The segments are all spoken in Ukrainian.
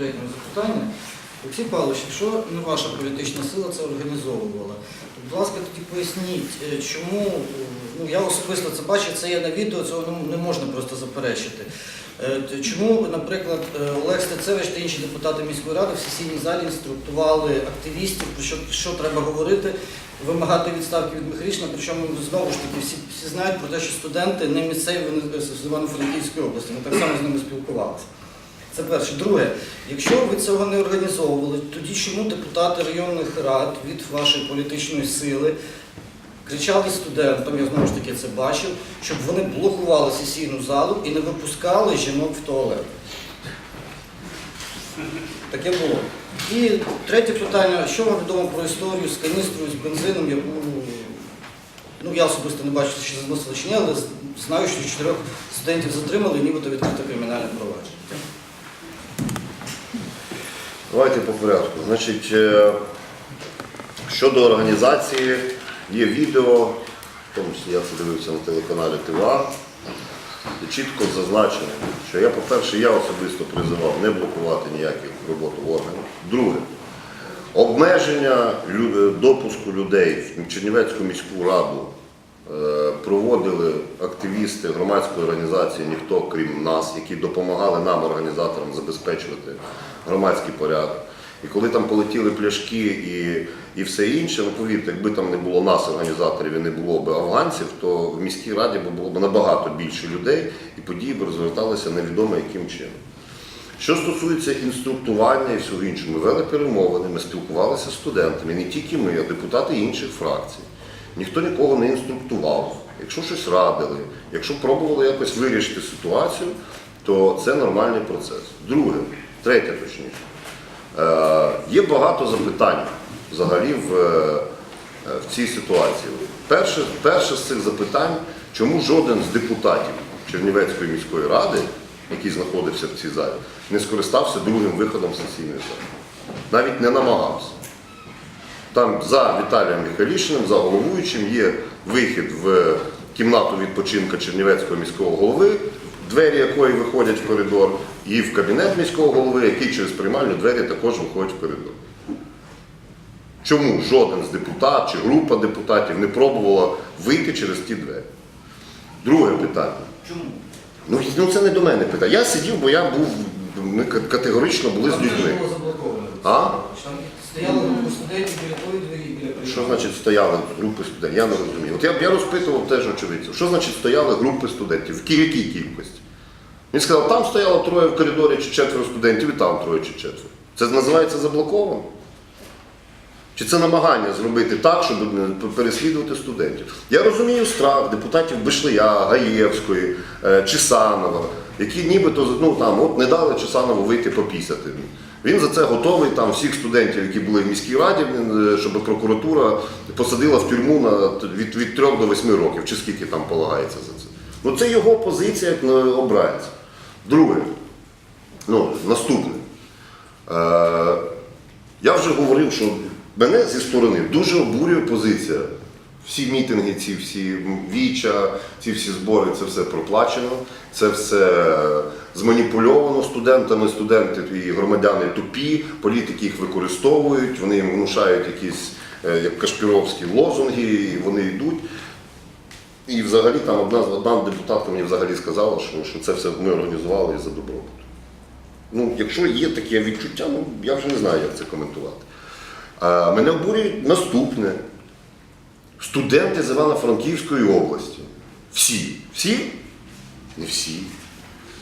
Запитання. Олексій Павлович, якщо не ваша політична сила це організовувала, то, будь ласка, тоді поясніть, е, чому, е, ну я особисто це бачив, це є на відео, цього не- можна просто заперечити. Е, Чому, наприклад, Олег Стецевич та інші депутати міської ради в сесійній залі інструктували активістів, про що, що треба говорити, вимагати відставки від Михайлічна, причому знову ж таки всі, всі знають про те, що студенти не місцеві з Івано-Франківської області, ми так само з ними спілкувалися. Це перше. Друге, якщо ви цього не організовували, тоді чому депутати районних рад від вашої політичної сили кричали студентам, я знову ж таки це бачив, щоб вони блокували сесійну залу і не випускали жінок в туалет? Таке було. І третє питання, що вам відомо про історію з каністрою, з бензином, яку ну, я особисто не бачу, що заносили чи ні, але знаю, що чотирьох студентів затримали і нібито відкрито кримінальне провадження. Давайте по порядку. Значить, е, щодо організації, є відео, в тому числі я це дивився на телеканалі ТВА, чітко зазначено, що я, по-перше, я особисто призивав не блокувати ніяких роботу органів. Друге, обмеження допуску людей в Чернівецьку міську раду проводили активісти громадської організації Ніхто крім нас, які допомагали нам, організаторам, забезпечувати громадський порядок. І коли там полетіли пляшки і, і все інше, ну повірте, якби там не було нас, організаторів, і не було б афганців, то в міській раді було б набагато більше людей, і події б розверталися невідомо яким чином. Що стосується інструктування і всього іншого, ми вели перемовини, ми спілкувалися з студентами, не тільки ми, а депутати інших фракцій. Ніхто нікого не інструктував. Якщо щось радили, якщо пробували якось вирішити ситуацію, то це нормальний процес. Друге, третє точніше. Е, є багато запитань взагалі в, е, в цій ситуації. Перше, перше з цих запитань, чому жоден з депутатів Чернівецької міської ради, який знаходився в цій залі, не скористався другим виходом сесійної зали. Навіть не намагався. Там за Віталієм Михайлішиним, за головуючим, є вихід в кімнату відпочинку Чернівецького міського голови, двері якої виходять в коридор, і в кабінет міського голови, який через приймальну двері також виходить в коридор. Чому жоден з депутатів чи група депутатів не пробувала вийти через ті двері? Друге питання. Чому? Ну, ну це не до мене питання. Я сидів, бо я був, ми категорично були з Там людьми. було заблоковано. А? Там стояли групи студентів біля тої двері, біля Що значить стояли групи студентів? Я не розумію. От я, я розпитував теж очевидців, що значить стояли групи студентів? В якій кількості? Він сказав, там стояло троє в коридорі чи четверо студентів, і там троє чи четверо. Це називається заблоковано? Чи це намагання зробити так, щоб переслідувати студентів? Я розумію страх депутатів Бишлия, Гаєвської, е, Чесанова, які нібито ну, там, от не дали Чесанову вийти попісяти. Він за це готовий там всіх студентів, які були в міській раді, е, щоб прокуратура посадила в тюрму на від, від 3 до 8 років, чи скільки там полагається за це. Ну це його позиція як обранця. Друге, ну, наступне. Е, я вже говорив, що мене зі сторони дуже обурює позиція. Всі мітинги, ці всі віча, ці всі збори, це все проплачено, це все зманіпульовано студентами, студенти і громадяни тупі, політики їх використовують, вони їм внушають якісь е, як кашпіровські лозунги, і вони йдуть. І взагалі там одна, одна депутатка мені взагалі сказала, що, що це все ми організували із-за добробуту. Ну, якщо є таке відчуття, ну я вже не знаю, як це коментувати. А, мене обурює наступне. Студенти з Івано-Франківської області. Всі. Всі? Не всі.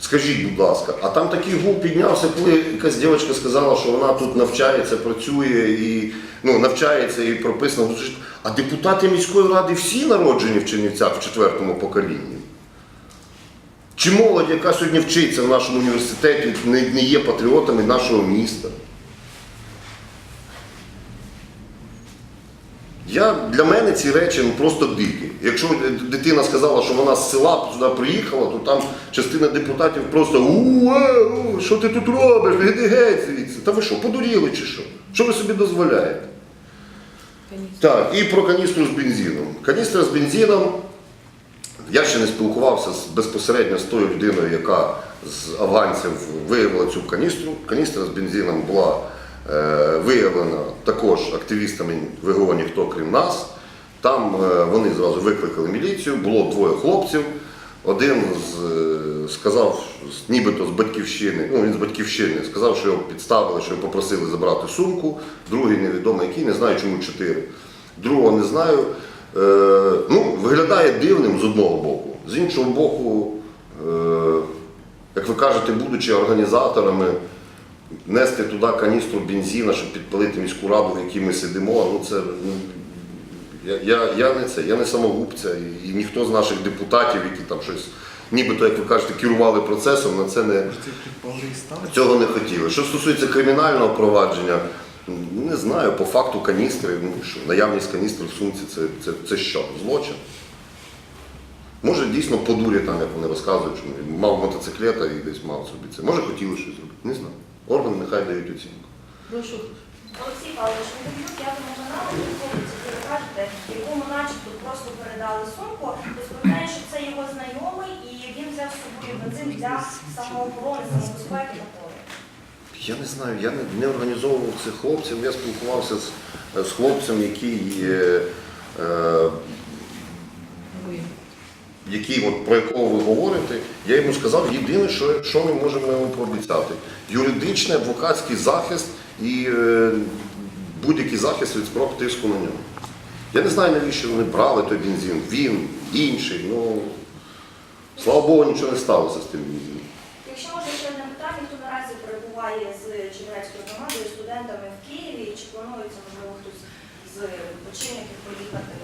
Скажіть, будь ласка, а там такий гул піднявся, коли якась дівчинка сказала, що вона тут навчається, працює і ну, навчається і прописано. А депутати міської ради всі народжені в Чернівцях в четвертому поколінні. Чи молодь, яка сьогодні вчиться в нашому університеті, не є патріотами нашого міста? Я, для мене ці речі ну, просто дикі. Якщо дитина сказала, що вона з села сюди приїхала, то там частина депутатів просто у, е, у що ти тут робиш? Іди геть звідси. Та ви що, подуріли чи що? Що ви собі дозволяєте? Так, і про каністру з бензином. Каністра з бензином Я ще не спілкувався з, безпосередньо з тою людиною, яка з афганців виявила цю каністру. Каністра з бензином була е, виявлена також активістами ВГО ніхто крім нас. Там е, вони зразу викликали міліцію, було двоє хлопців. Один з, е, сказав, нібито з батьківщини, ну він з батьківщини, сказав, що його підставили, що його попросили забрати сумку. Другий невідомо який, не знаю, чому чотири. Другого не знаю. Е, ну, виглядає дивним з одного боку. З іншого боку, е, як ви кажете, будучи організаторами, нести туди каністру бензина, щоб підпалити міську раду, в якій ми сидимо, ну це. ну, я, я, я не це, я не самогубця, і, і ніхто з наших депутатів, які там щось, нібито, як ви кажете, керували процесом, на це не, цього не хотіли. Що стосується кримінального провадження, не знаю, по факту каністри, ну що, наявність каністри в сумці це, це, це що? Злочин? Може, дійсно по дурі, там, як вони розказують, що мав мотоциклета і десь мав собі це. Може, хотіли щось зробити. Не знаю. Органи нехай дають оцінку. Прошу. Олексій Павлович, тоді п'ятому каналу виходить, ви кажете, якому начебто просто передали сумку, розповідає, що це його знайомий і він взяв з собою бензин для самоохорони, самобезпеки на полі. Я не знаю, я не, не організовував цих хлопців. Я спілкувався з, з хлопцем, який, е, е, який от, про якого ви говорите. Я йому сказав єдине, що, що ми можемо йому пообіцяти. Юридичний адвокатський захист і е, будь-який захист від спроб тиску на нього. Я не знаю, навіщо вони брали той бензин. Він, інший. Ну, слава Богу, нічого не сталося з тим бензином. Якщо можна ще одне питання, хто наразі перебуває з Чернівецькою громадою, студентами в Києві, чи планується, можливо, хтось з відпочинників поїхати?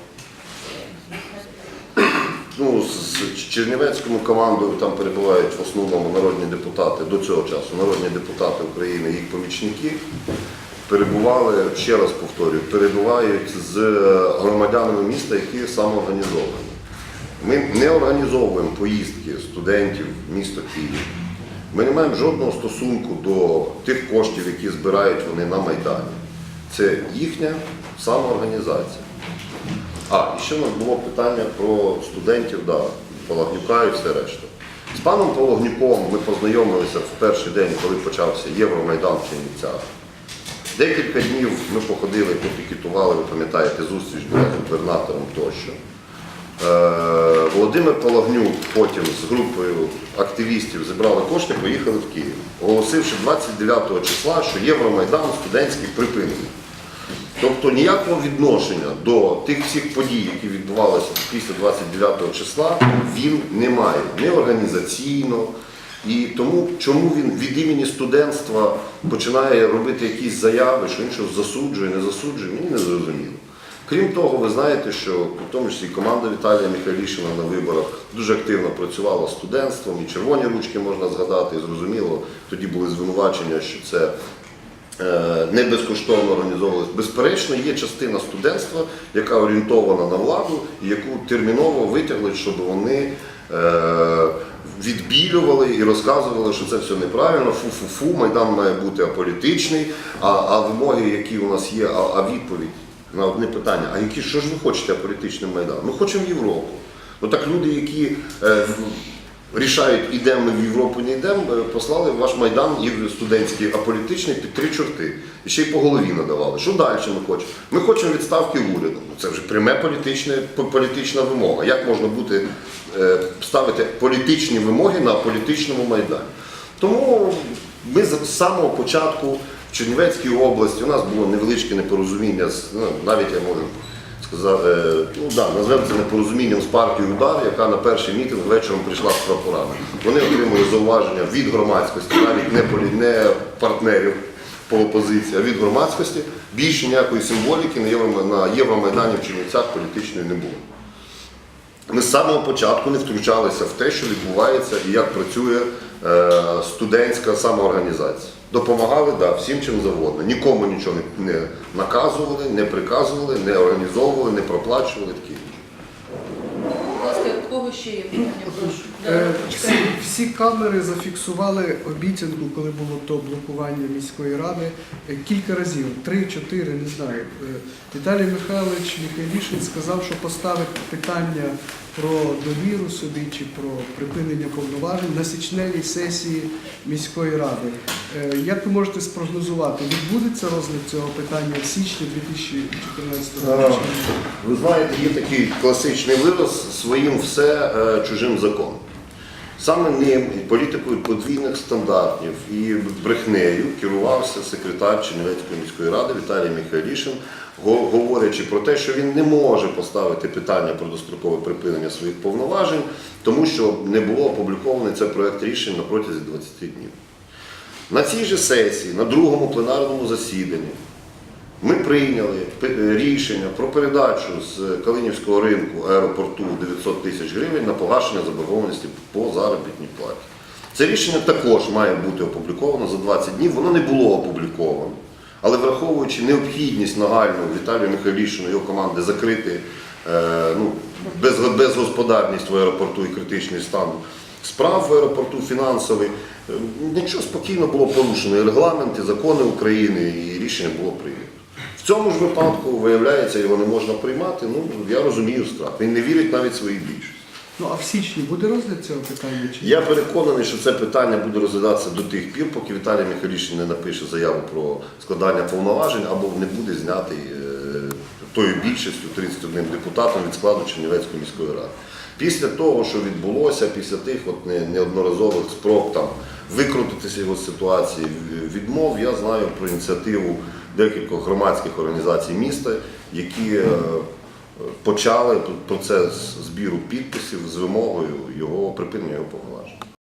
Ну, з Чернівецькою командою там перебувають в основному народні депутати до цього часу, народні депутати України, їх помічники. Перебували, ще раз повторюю, перебувають з громадянами міста, які самоорганізовані. Ми не організовуємо поїздки студентів в місто Київ. Ми не маємо жодного стосунку до тих коштів, які збирають вони на Майдані. Це їхня самоорганізація. А, і ще у нас було питання про студентів, да, Палагнюка і все решта. З паном Палагнюком ми познайомилися в перший день, коли почався Євромайдан в Чернівцях. Декілька днів ми походили, попікетували, ви пам'ятаєте, зустріч була з губернатором тощо. Е, Володимир Палагнюк потім з групою активістів зібрали кошти, поїхали в Київ, оголосивши 29 числа, що Євромайдан студентський припинений. Тобто ніякого відношення до тих всіх подій, які відбувалися після 29 числа, він не має не організаційно. І тому, чому він від імені студентства починає робити якісь заяви, що він щось засуджує, не засуджує, мені не зрозуміло. Крім того, ви знаєте, що в тому числі команда Віталія Михайлішина на виборах дуже активно працювала студентством, і червоні ручки можна згадати, і зрозуміло, тоді були звинувачення, що це не безкоштовно організовувалось. Безперечно, є частина студентства, яка орієнтована на владу, яку терміново витягли, щоб вони е, відбілювали і розказували, що це все неправильно, фу-фу-фу, Майдан має бути аполітичний, а, а вимоги, які у нас є, а, а відповідь на одне питання, а які, що ж ви хочете аполітичним Майданом? Ми хочемо Європу. Ну так люди, які е, рішають, ідемо ми в Європу, не йдемо, е, послали в ваш Майдан і студентський аполітичний під три чорти. І ще й по голові надавали. Що далі ми хочемо? Ми хочемо відставки уряду. Ну, Це вже пряме політичне, політична вимога. Як можна бути, е, ставити політичні вимоги на політичному Майдані? Тому ми з самого початку в Чернівецькій області у нас було невеличке непорозуміння, ну, навіть я можу сказати, е, ну да, назвемо це непорозумінням з партією Удар, яка на перший мітинг вечором прийшла з прапорами. Вони отримали зауваження від громадськості, навіть не, полі, не партнерів по опозиції, а від громадськості. Більше ніякої символіки на Євромайдані в Чернівцях політичної не було. Ми з самого початку не втручалися в те, що відбувається і як працює е, студентська самоорганізація. Допомагали да, всім чим завгодно. Нікому нічого не, не наказували, не приказували, не організовували, не проплачували такі. Кого ще є питання? Прошу. Е, Всі, всі камери зафіксували обіцянку, коли було то блокування міської ради. е, Кілька разів, три-чотири, не знаю. Е, Віталій Михайлович Михайлішин сказав, що поставить питання про довіру собі чи про припинення повноважень на січневій сесії міської ради. Е, Як ви можете спрогнозувати, відбудеться розгляд цього питання в січні 2014 року? Ви знаєте, є такий класичний вираз своїм все е, чужим законом. Саме ним і політикою подвійних стандартів і брехнею керувався секретар Чернівецької міської ради Віталій Михайлішин, го- говорячи про те, що він не може поставити питання про дострокове припинення своїх повноважень, тому що не було опублікований цей проект рішень на протязі 20 днів. На цій же сесії, на другому пленарному засіданні, ми прийняли рішення про передачу з Калинівського ринку аеропорту 900 тисяч гривень на погашення заборгованості по заробітній платі. Це рішення також має бути опубліковано за 20 днів. Воно не було опубліковано. Але враховуючи необхідність нагальну Віталію Михайлішину і його команди закрити е, ну, безгосподарність в аеропорту і критичний стан справ в аеропорту фінансовий, е, нічого спокійно було порушено. І регламент, і закони України, і рішення було прийнято. В цьому ж випадку, виявляється, його не можна приймати. Ну, я розумію страх. Він не вірить навіть своїй більшості. Ну а в січні буде розгляд цього питання? Чи? Я переконаний, що це питання буде розглядатися до тих пір, поки Віталій Михайлішин не напише заяву про складання повноважень або не буде знятий е, тою більшістю 31 депутатом від складу Чернівецької міської ради. Після того, що відбулося, після тих от неодноразових спроб там викрутитися його з ситуації відмов, я знаю про ініціативу декількох громадських організацій міста, які е, почали процес збіру підписів з вимогою його припинення його повноважень.